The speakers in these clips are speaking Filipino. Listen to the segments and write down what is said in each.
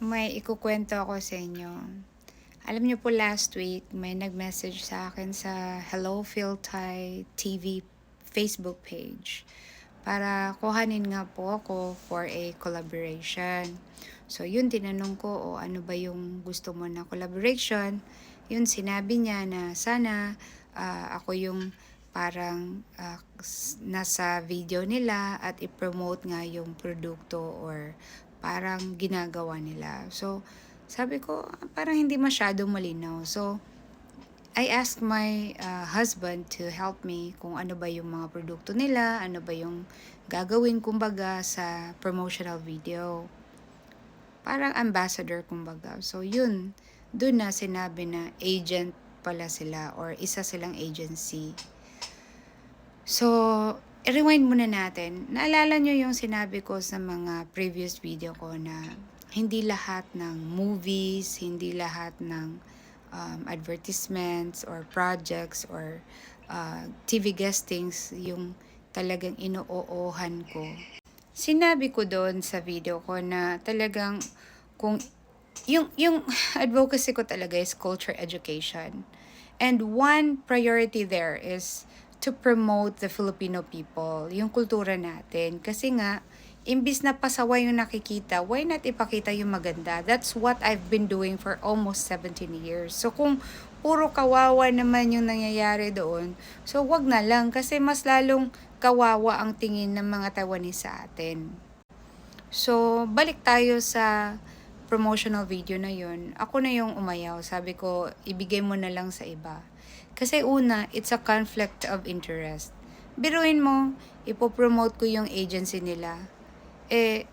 may ikukwento ako sa inyo. Alam niyo po last week, may nag-message sa akin sa Hello Phil Thai TV Facebook page para kuhanin nga po ako for a collaboration. So yun, tinanong ko, o ano ba yung gusto mo na collaboration? Yun, sinabi niya na sana ah, ako yung parang s- nasa video nila at i-promote nga yung produkto or parang ginagawa nila. So, sabi ko, parang hindi masyadong malinaw. So, I asked my uh, husband to help me kung ano ba yung mga produkto nila, ano ba yung gagawin kumbaga sa promotional video. Parang ambassador kumbaga. So yun, dun na sinabi na agent pala sila or isa silang agency. So, i-rewind muna natin. Naalala nyo yung sinabi ko sa mga previous video ko na hindi lahat ng movies, hindi lahat ng um, advertisements or projects or uh, TV guestings yung talagang inuoohan ko. Sinabi ko doon sa video ko na talagang kung yung yung advocacy ko talaga is culture education. And one priority there is to promote the Filipino people, yung kultura natin. Kasi nga, imbis na pasaway yung nakikita, why not ipakita yung maganda? That's what I've been doing for almost 17 years. So kung puro kawawa naman yung nangyayari doon, so wag na lang kasi mas lalong kawawa ang tingin ng mga Taiwanese sa atin. So, balik tayo sa promotional video na yun. Ako na yung umayaw. Sabi ko, ibigay mo na lang sa iba. Kasi una, it's a conflict of interest. Biruin mo, ipopromote ko yung agency nila. Eh,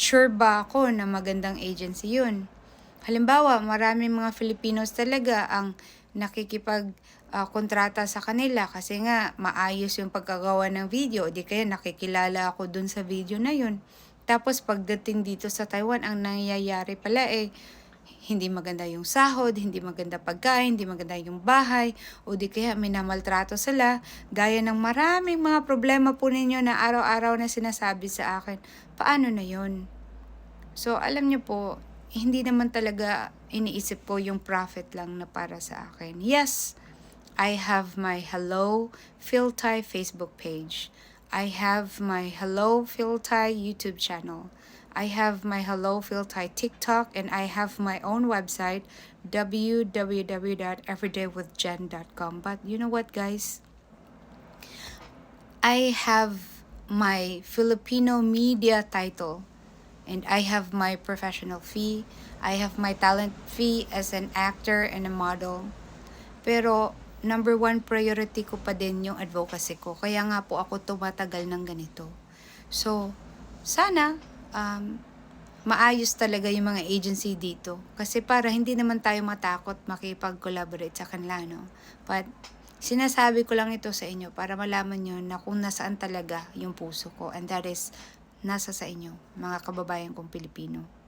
sure ba ako na magandang agency yun? Halimbawa, maraming mga Filipinos talaga ang nakikipag ah, kontrata sa kanila kasi nga maayos yung pagkagawa ng video. Di kaya nakikilala ako dun sa video na yun. Tapos pagdating dito sa Taiwan, ang nangyayari pala eh, hindi maganda yung sahod, hindi maganda pagkain, hindi maganda yung bahay, o di kaya minamaltrato sila, gaya ng maraming mga problema po ninyo na araw-araw na sinasabi sa akin. Paano na yon? So, alam niyo po, hindi naman talaga iniisip ko yung profit lang na para sa akin. Yes, I have my Hello Phil Thai Facebook page. I have my Hello Phil Thai YouTube channel. I have my Hello Phil Thai TikTok and I have my own website www.everydaywithjen.com. But you know what, guys? I have my Filipino media title and I have my professional fee. I have my talent fee as an actor and a model. Pero number one priority ko pa din yung advocacy ko. Kaya nga po ako tumatagal ng ganito. So, sana um, maayos talaga yung mga agency dito. Kasi para hindi naman tayo matakot makipag-collaborate sa kanila, no? But, sinasabi ko lang ito sa inyo para malaman nyo na kung nasaan talaga yung puso ko. And that is, nasa sa inyo, mga kababayan kong Pilipino.